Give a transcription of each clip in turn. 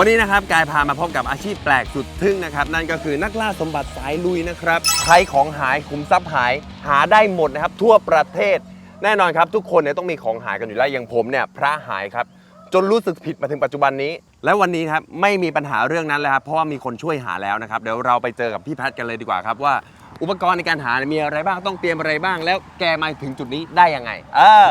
วันนี้นะครับกายพามาพบกับอาชีพแปลกสุดทึ่งนะครับ นั่นก็คือนักล่าสมบัติสายลุยนะครับใครของหายขุมทรัพย์หายหาได้หมดนะครับ ทั่วประเทศ แน่นอนครับ ทุกคนเนี่ยต้องมีของหายกันอยู่แล้วอย่างผมเนี่ยพระหายครับ จนรู้สึกผิดมาถึงปัจจุบันนี้ และวันนี้ครับไม่มีปัญหาเรื่องนั้นเลยครับเพราะว่ามีคนช่วยหาแล้วนะครับเดี๋ยวเราไปเจอกับพี่แพทย์กันเลยดีกว่าครับว่า อุปกรณ์ในการหาเนี่ยมีอะไรบ้างต้องเตรียมอะไรบ้าง แล้วแกมาถึงจุดนี้ได้ยังไง เออ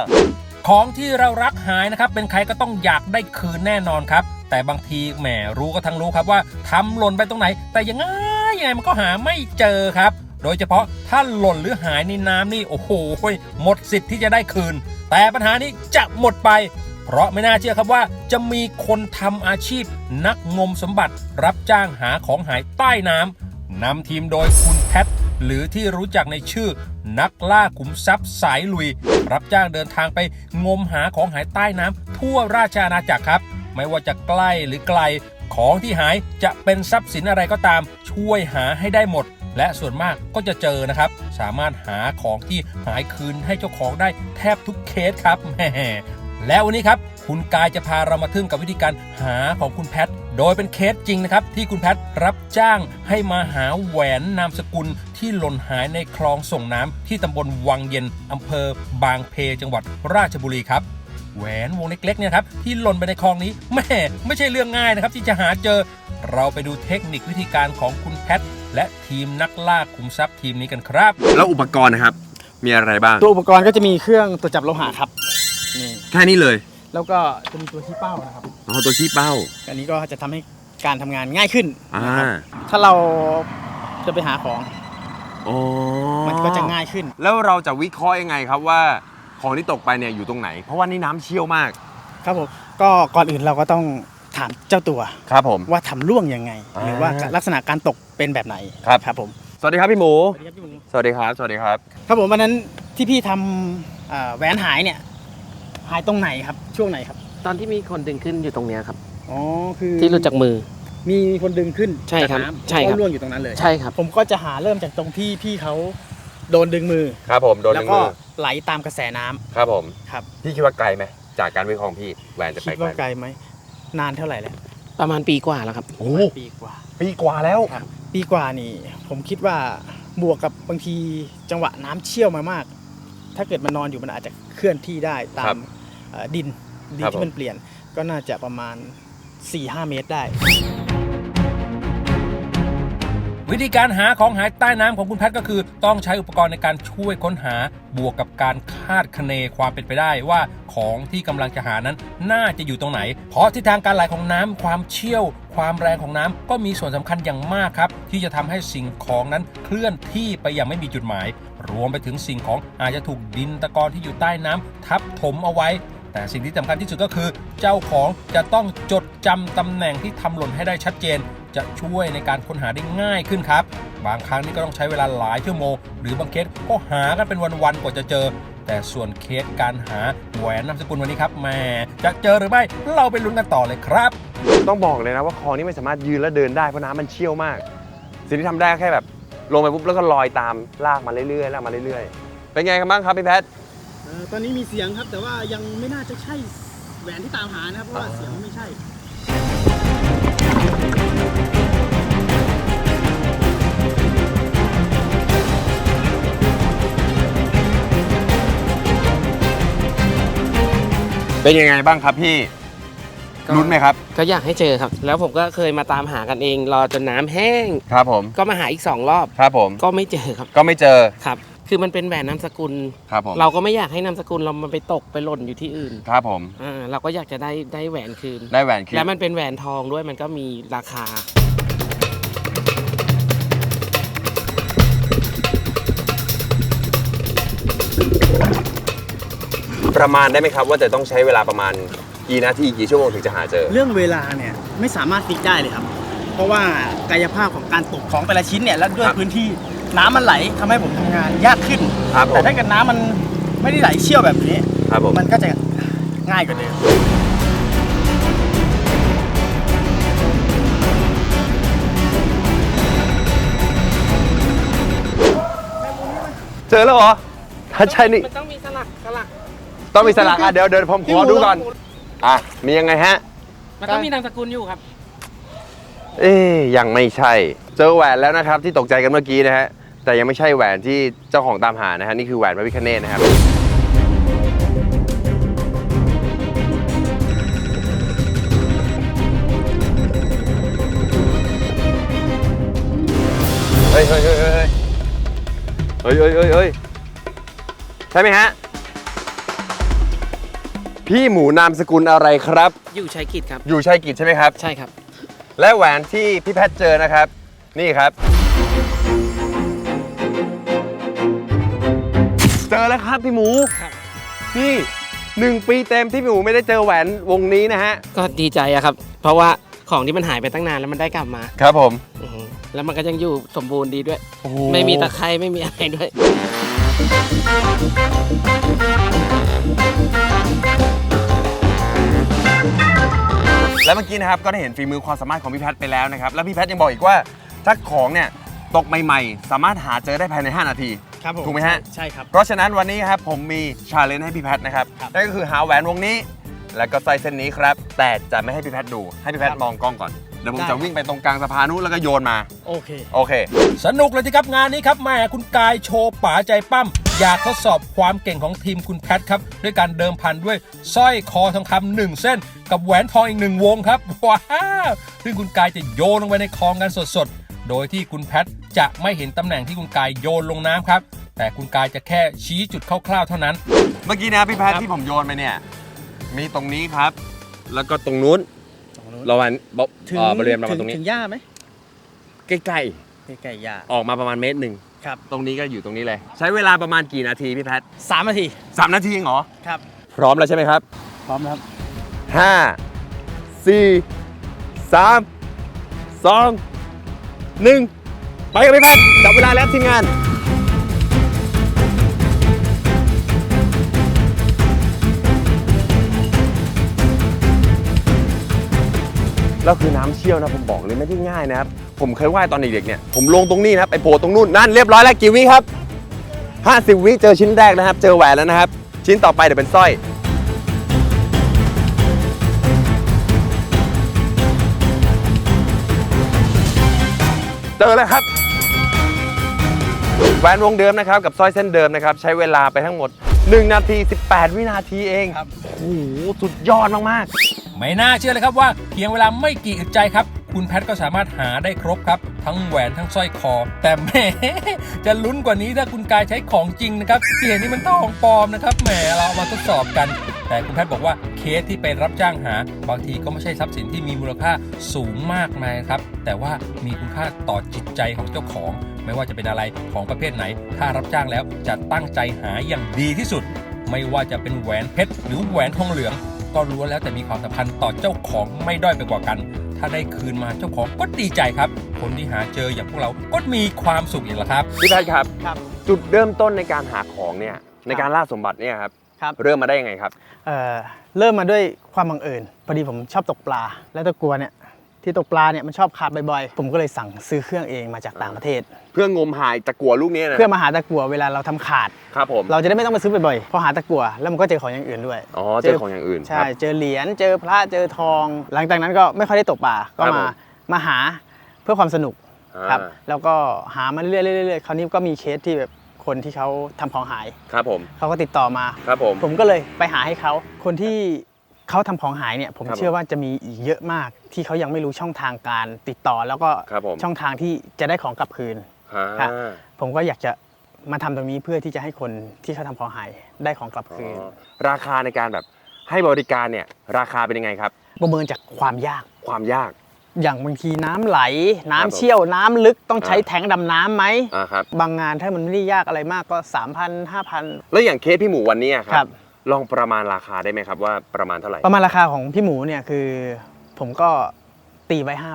ของที่เรารักหายนะครับ เป็นใครก็ต้องอยากได้คืนแน่นอนครับ แต่บางทีแหมรู้ก็ทั้งรู้ครับว่าทำหล่นไปตรงไหน แต่ยังไงยังไงมันก็หาไม่เจอครับ โดยเฉพาะถ้าหล่นหรือหายในน้ำนี่โอ้โหหมดสิทธิ์ที่จะได้คืน แต่ปัญหานี้จะหมดไป เพราะไม่น่าเชื่อครับว่า จะมีคนทำอาชีพ นักงมสมบัติ รับจ้างหาของหายใต้น้ำนำทีมโดยคุณแพทหรือที่รู้จักในชื่อ นักล่าขุมทรัพย์สายลุย รับจ้างเดินทางไปงมหาของหายใต้น้ำทั่วราชอาณาจักรครับ ไม่ว่าจะใกล้หรือไกล ของที่หายจะเป็นทรัพย์สินอะไรก็ตาม ช่วยหาให้ได้หมด และส่วนมากก็จะเจอนะครับ สามารถหาของที่หายคืนให้เจ้าของได้แทบทุกเคสครับแหมแล้ววันนี้ครับคุณกายจะพาเรามาทึ่งกับวิธีการหาของคุณแพทโดยเป็นเคสจริงนะครับ ที่คุณแพทรับจ้างให้มาหาแหวนนามสกุลที่หล่นหายในคลองส่งน้ำที่ตำบลวังเย็นอำเภอบางเพจังหวัดราชบุรีครับ แหวนวงเล็กๆเนี่ยครับที่หล่นไปในคลองนี้แม่ไม่ใช่เรื่องง่ายนะครับที่จะหาเจอ เราไปดูเทคนิควิธีการของคุณแพทและทีมนักล่าขุมทรัพย์ทีมนี้กันครับ แล้วอุปกรณ์นะครับ มีอะไรบ้าง ตัวอุปกรณ์ก็จะมีเครื่องตรวจจับโลหะครับนี่แค่นี้เลยแล้วก็จะมีตัวชี้เป้านะครับเอาตัวชี้เป้า อันนี้ก็จะทำให้การทำงานง่ายขึ้นอ่านะครับถ้าเราจะไปหาของอ๋อมันก็จะง่ายขึ้น แล้วเราจะวิเคราะห์ยังไงครับว่า ของที่ตกไปเนี่ยอยู่ตรงไหน เพราะว่านี่น้ำเชี่ยวมาก ครับผมก็ก่อนอื่นเราก็ต้องถามเจ้าตัว ครับผม ว่าทำล่วงยังไง อ่าหรือว่าลักษณะการตกเป็นแบบไหนครับ ครับผมสวัสดีครับพี่หมู สวัสดีครับพี่หมูสวัสดีครับ สวัสดีครับ ครับผมวันนั้นที่พี่ทำอ่าแหวนหายเนี่ยหายตรงไหนครับช่วงไหนครับตอนที่มีคนดึงขึ้นอยู่ตรงเนี้ยครับ อ๋อคือที่หลุดจากมือ มีคนดึงขึ้นใช่ครับจากน้ำใช่ครับ ก็ล่วงอยู่ตรงนั้นเลย ใช่ครับ ผมก็จะหาเริ่มจากตรงที่พี่เขาโดนดึงมือ ครับผม โดนแล้ดึวงก็มือ ไหลตามกระแสน้ำครับผม ครับพี่คิดว่าไกลไหมจากการวิเคราะห์ของพี่แหวนจะไปคิดไกลว่าไหมไกลไหมนานเท่าไหร่แล้วประมาณปีกว่าแล้วครับ โอ้ปีกว่า ปีกว่าแล้ว ครับ ปีกว่านี่ ผมคิดว่าบวกกับบางทีจังหวะน้ำเชี่ยวมามาก ถ้าเกิดมันนอนอยู่มันอาจจะเคลื่อนที่ได้ตาครัมบเอ่อดินดินครับที่ผม มันเปลี่ยนก็น่าจะประมาณ4-5เมตรได้ วิธีการหาของหายใต้น้ำของคุณแพทก็คือ ต้องใช้อุปกรณ์ในการช่วยค้นหาบวกกับการคาดคะเนความเป็นไปได้ว่าของที่กำลังจะหานั้นน่าจะอยู่ตรงไหน เพราะทิศทางการไหลของน้ำความเชี่ยว ความแรงของน้ำก็มีส่วนสำคัญอย่างมากครับ ที่จะทำให้สิ่งของนั้นเคลื่อนที่ไปอย่างไม่มีจุดหมาย รวมไปถึงสิ่งของอาจจะถูกดินตะกอนที่อยู่ใต้น้ำทับถมเอาไว้แต่สิ่งที่สำคัญที่สุดก็คือ เจ้าของจะต้องจดจำตำแหน่งที่ทำหล่นให้ได้ชัดเจน จะช่วยในการค้นหาได้ง่ายขึ้นครับ บางครั้งนี่ก็ต้องใช้เวลาหลายชั่วโมง หรือบางเคสก็หากันเป็นวันๆกว่าจะเจอ แต่ส่วนเคสการหาแหวนนามสกุลวันนี้ครับแหม่จะเจอหรือไม่เราไปลุ้นกันต่อเลยครับ ต้องบอกเลยนะว่าคลองนี้ไม่สามารถยืนและเดินได้เพราะน้ำมันเชี่ยวมาก สิ่งที่ทำได้แค่แบบ ลงไปปุ๊บแล้วก็ลอยตามลากมาเรื่อยๆลากมาเรื่อยๆเป็นไงกันบ้างครับพี่แพทตอนนี้มีเสียงครับแต่ว่ายังไม่น่าจะใช่แหวนที่ตามหานะครับเพราะว่าเสียงไม่ใช่ เป็นยังไงบ้างครับพี่ก็ลุ้นไหมครับ ก็อยากให้เจอครับ แล้วผมก็เคยมาตามหากันเอง รอจนน้ำแห้ง ครับผม ก็มาหาอีกสองรอบ ครับผม ก็ไม่เจอครับก็ไม่เจอ ครับ คือมันเป็นแหวนนามสกุล ครับผม เราก็ไม่อยากให้นามสกุลเรามันไปตกไปหล่นอยู่ที่อื่นครับผม อ่าเราก็อยากจะได้ได้แหวนคืน ได้แหวนคืน แล้วมันเป็นแหวนทองด้วยมันก็มีราคา ประมาณได้ไหมครับ ว่าจะต้องใช้เวลาประมาณกี่นาทีกี่ชั่วโมงถึงจะหาเจอ เรื่องเวลาเนี่ยไม่สามารถฟิกได้เลยครับ เพราะว่ากายภาพของการตกของแต่ละชิ้นเนี่ยแล้วด้วยครับพื้นที่น้ำมันไหลทำให้ผมทำงานยากขึ้น ครับผม แต่ถ้าเกิดน้ำมันไม่ได้ไหลเชี่ยวแบบนี้ ครับผม มันก็จะง่ายกว่าเดิม เจอแล้วเหรอถ้าใช่นี่มันต้องมีสลักสลัก ต้องมีสลักอะเดี๋ยวเดี๋ยวผมขอดูก่อน อะ มียังไงฮะ มันต้องมีนามสกุลอยู่ครับ เอ๊ยยังไม่ใช่ เจอแหวนแล้วนะครับ ที่ตกใจกันเมื่อกี้นะฮะ แต่ยังไม่ใช่แหวนที่เจ้าของตามหานะฮะ นี่คือแหวนพระพิคเนตนะครับ เฮ้ยเฮ้ยเฮ้ยเฮ้ยเฮ้ยเฮ้ยเฮ้ยใช่ไหมฮะ พี่หมูนามสกุลอะไรครับ อยู่ชัยกิจครับ อยู่ชัยกิจใช่ไหมครับ ใช่ครับ และแหวนที่พี่แพทเจอนะครับ นี่ครับ เจอแล้วครับพี่หมูครับ นี่หนึ่งปีเต็มที่พี่หมูไม่ได้เจอแหวนวงนี้นะฮะ ก็ดีใจอะครับ เพราะว่าของที่มันหายไปตั้งนานแล้วมันได้กลับมาครับผม อือหือแล้วมันก็ยังอยู่สมบูรณ์ดีด้วย โอ้โห ไม่มีตะไคร้ไม่มีอะไรด้วย แล้วเมื่อกี้นะครับก็ได้เห็นฝีมือความสามารถของพี่แพทไปแล้วนะครับ แล้วพี่แพทยังบอกอีกว่าถ้าของเนี่ยตกใหม่ๆ สามารถหาเจอได้ภายใน 5 นาที ครับผมถูกไหมฮะ ใช่ครับ เพราะฉะนั้นวันนี้ครับผมมีชาเลนจ์ให้พี่แพทนะครับ ครับนั่นก็คือหาแหวนวงนี้ แล้วก็สร้อยเส้นนี้ครับ แต่จะไม่ให้พี่แพทดู ให้พี่แพทครับมองกล้องก่อน เดี๋ยวผมได้ จะวิ่งไปตรงกลางสะพานนู้นแล้วก็โยนมา โอเค โอเค สนุกเลยทีครับงานนี้ครับแม่คุณกายโชว์ป๋าใจปั้ม อยากทดสอบความเก่งของทีมคุณแพทครับ ด้วยการเดิมพันด้วยสร้อยคอทองคำหนึ่งเส้น กับแหวนทองอีกหนึ่งวงครับ ว้าวซึ่งคุณกายจะโยนลงไปในคลองกันสดๆ โดยที่คุณแพทจะไม่เห็นตำแหน่งที่คุณกายโยนลงน้ำครับ แต่คุณกายจะแค่ชี้จุดคร่าวๆเท่านั้น เมื่อกี้นะพี่แพทครับที่ผมโยนไปเนี่ย มีตรงนี้ครับ แล้วก็ตรงนู้นประมาณบถึงเอ่อบริเวณประมาณตรงนี้ถึงหญ้าไหมใกล้ใกล้ๆหญ้าๆออกมาประมาณเมตรหนึ่ง ครับ ตรงนี้ก็อยู่ตรงนี้เลย ใช้เวลาประมาณกี่นาทีพี่แพทสามนาทีสามนาทีเองเหรอ ครับ พร้อมแล้วใช่ไหมครับ พร้อมแล้วครับห้าสี่สามสองหนึ่งไปกับพี่แพทย์จับเวลาแล้วทีมงาน แล้วคือน้ำเชี่ยวนะผมบอกเลยไม่ได้ง่ายนะครับ ผมเคยว่ายตอนเด็กๆเนี่ยผมลงตรงนี้นะครับไปโผล่ตรงนู่นนั่นเรียบร้อยแล้วกี่วิครับ50 วิเจอชิ้นแรกนะครับ เจอแหวนแล้วนะครับ ชิ้นต่อไปเดี๋ยวเป็นสร้อย เจอแล้วครับแหวนวงเดิมนะครับ กับสร้อยเส้นเดิมนะครับ ใช้เวลาไปทั้งหมด 1 นาที 18 วินาทีเองครับโอ้โหสุดยอดมากไม่น่าเชื่อเลยครับว่าเพียงเวลาไม่กี่อึดใจครับ คุณแพทก็สามารถหาได้ครบครับ ทั้งแหวนทั้งสร้อยคอ แต่แหมจะลุ้นกว่านี้ถ้าคุณกายใช้ของจริงนะครับเห็นนี่มันต้องของปลอมนะครับแหมเราเอามาทดสอบกัน แต่คุณแพทย์บอกว่าเคสที่ไปรับจ้างหา บางทีก็ไม่ใช่ทรัพย์สินที่มีมูลค่าสูงมากมายครับ แต่ว่ามีคุณค่าต่อจิตใจของเจ้าของ ไม่ว่าจะเป็นอะไรของประเภทไหน ถ้ารับจ้างแล้วจะตั้งใจหาอย่างดีที่สุด ไม่ว่าจะเป็นแหวนเพชรหรือแหวนทองเหลือง ก็ล้วนแล้วแต่มีความสัมพันธ์ต่อเจ้าของไม่ด้อยไปกว่ากัน ถ้าได้คืนมาเจ้าของก็ดีใจครับ คนที่หาเจออย่างพวกเราก็มีความสุขอีกแล้วครับๆพี่แพทย์ครับ ครับ จุดเริ่มต้นในการหาของเนี่ยในการล่าสมบัติเนี่ยครับครับ เริ่มมาได้ยังไงครับ เอ่อเริ่มมาด้วยความบังเอิญพอดีผมชอบตกปลา แล้วตะกัวเนี่ย ที่ตกปลาเนี่ยมันชอบขาดบ่อยๆ ผมก็เลยสั่งซื้อเครื่องเองมาจากต่างประเทศ เพื่องมหายตะกัวลูกนี้นะเพื่อมาหาตะกัวเวลาเราทำขาด ครับผม เราจะได้ไม่ต้องไปซื้อบ่อยๆพอหาตะกัวแล้วมันก็เจอของอย่างอื่นด้วยอ๋อเจอของอย่างอื่นใช่ครับเจอเหรียญเจอพระเจอทอง หลังจากนั้นก็ไม่ค่อยได้ตกปลาก็ครับมาผมมาหาเพื่อความสนุกครับอ่า แล้วก็หามาเรื่อยๆเรื่อยๆคราวนี้ก็มีเคสที่แบบคนที่เขาทำของหาย ครับผม เขาก็ติดต่อมา ครับผม ผมก็เลยไปหาให้เขา คนที่ เขาทำของหายเนี่ยผมครับเชื่อว่าจะมีอีกเยอะมากที่เขายังไม่รู้ช่องทางการติดต่อ แล้วก็ครับผม ช่องทางที่จะได้ของกลับคืน อ่าครับ ผมก็อยากจะมาทำตรงนี้เพื่อที่จะให้คนที่เขาทำของหายได้ของกลับอ๋คืนอราคาในการแบบให้บริการเนี่ยราคาเป็นยังไงครับ ประเมินจากความยาก ความยาก อย่างบางทีน้ำไหล น้ำครับผมเชี่ยวน้ำลึกต้องใช้อ่า แทงดำน้ำไหม อ่าครับบางงานถ้ามันไม่ได้ยากอะไรมากก็ 3,000 5,000 แล้วอย่างเคสพี่หมูวันนี้คครัรับ บ ลองประมาณราคาได้ไหมครับว่าประมาณเท่าไหร่ประมาณราคาของพี่หมูเนี่ยคือ ผมก็ตีไว้ 5,000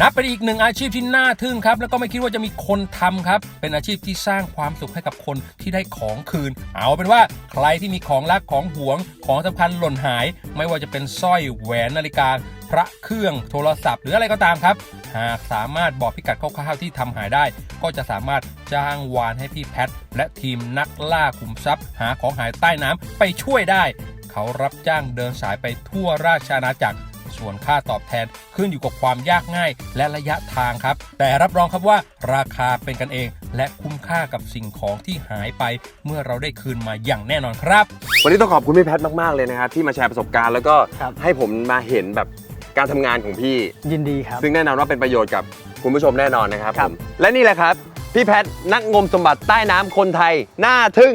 นับเป็นอีกหนึ่งอาชีพที่น่าทึ่งครับ แล้วก็ไม่คิดว่าจะมีคนทำครับ เป็นอาชีพที่สร้างความสุขให้กับคนที่ได้ของคืน เอาเป็นว่าใครที่มีของรักของหวงของสำคัญหล่นหาย ไม่ว่าจะเป็นสร้อยแหวนนาฬิกา พระเครื่องโทรศัพท์ หรืออะไรก็ตามครับ หากสามารถบอกพิกัดคร่าวๆที่ทำหายได้ ก็จะสามารถจ้างวานให้พี่แพทและทีมนักล่าขุมทรัพย์ หาของหายใต้น้ำไปช่วยได้ เขารับจ้างเดินสายไปทั่วราชอาณาจักรส่วนค่าตอบแทนขึ้นอยู่กับความยากง่ายและระยะทางครับ แต่รับรองครับว่าราคาเป็นกันเอง และคุ้มค่ากับสิ่งของที่หายไป เมื่อเราได้คืนมาอย่างแน่นอนครับ วันนี้ต้องขอบคุณพี่แพทมาก ๆ เลยนะครับ ที่มาแชร์ประสบการณ์แล้วก็ครับให้ผมมาเห็นแบบ การทำงานของพี่ ยินดีครับ ซึ่งแน่นอนว่าเป็นประโยชน์กับคุณผู้ชมแน่นอนนะครับครัผบมและนี่แหละครับ พี่แพทนักงมสมบัติใต้น้ำคนไทยหน้าทึ่ง